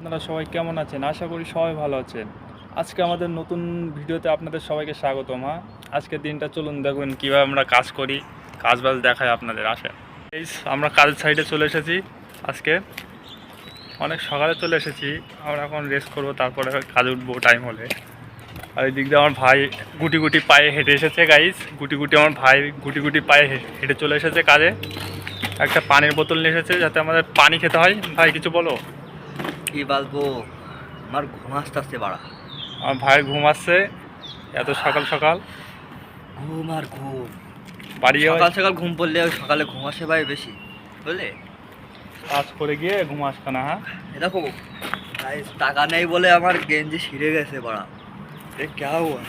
আপনারা সবাই কেমন আছেন? আশা করি সবাই ভালো আছেন। আজকে আমাদের নতুন ভিডিওতে আপনাদের সবাইকে স্বাগতম হ্যাঁ? আজকের দিনটা চলুন দেখুন কীভাবে আমরা কাজ করি কাজ বাজ দেখায় আপনাদের, আসে। এই আমরা কাজের সাইডে চলে এসেছি। আজকে অনেক সকালে চলে এসেছি। আমরা এখন রেস্ট করব, তারপরে কাজে উঠবো টাইম হলে। আর এই দিক দিয়ে আমার ভাই গুটি গুটি পায়ে হেঁটে এসেছে গাইস গুটি গুটি আমার ভাই গুটি গুটি পায়ে হেঁটে চলে এসেছে কাজে। একটা পানির বোতল নিয়ে এসেছে যাতে আমাদের পানি খেতে হয়। ভাই, কিছু বলো? কি বলবো আমার ঘুম আসতে আসতে বাড়া আমার ভাই ঘুম আসছে এত সকাল সকাল ঘুম আর ঘুম বাড়ি সকাল সকাল ঘুম পড়লে ওই সকালে ঘুম আসে ভাই বেশি বুঝলে কাজ করে গিয়ে ঘুম আসবে না হ্যাঁ এ দেখো guys, টাকা নেই বলে আমার গেঞ্জি ছিঁড়ে গেছে বাড়া এ ক্যা হুয়া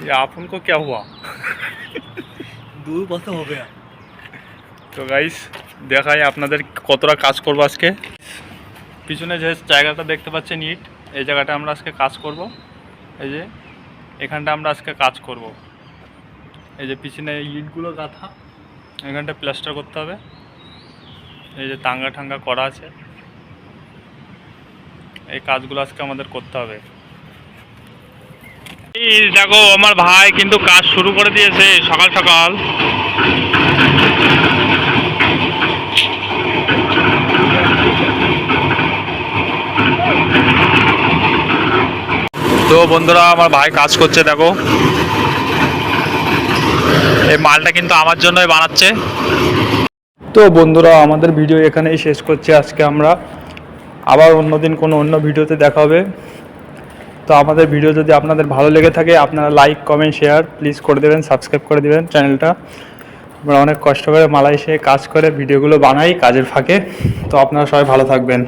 ये आपन को क्या हुआ দু বছর হবে আর। তো গাইস দেখাই আপনাদের কতটা কাজ করবো আজকে পিছনে যে জায়গাটা দেখতে পাচ্ছেন ইট, এই জায়গাটা আমরা আজকে কাজ করব। এই যে, এখানটা আমরা আজকে কাজ করব। এই যে পিছনে ইটগুলো গাঁথা, এখানটা প্লাস্টার করতে হবে। এই যে টাঙ্গা ঠাঙ্গা করা আছে। এই কাজগুলো আজকে আমাদের করতে হবে। দেখো, আমার ভাই কিন্তু কাজ শুরু করে দিয়েছে সকাল সকাল। তো বন্ধুরা, আমার ভাই কাজ করছে, দেখো। এই মালটা কিন্তু আমার জন্যই বানাচ্ছে। তো বন্ধুরা, আমাদের ভিডিও এখানেই শেষ করছি। আজকে আমরা আবার অন্যদিন কোনো অন্য ভিডিওতে দেখা হবে। তো আমাদের ভিডিও যদি আপনাদের ভালো লেগে থাকে, আপনারা লাইক কমেন্ট শেয়ার প্লিজ করে দেবেন সাবস্ক্রাইব করে দেবেন চ্যানেলটা আমরা অনেক কষ্ট করে মালয়েশিয়ায় কাজ করে ভিডিওগুলো বানাই কাজের ফাঁকে। তো আপনারা সবাই ভালো থাকবেন।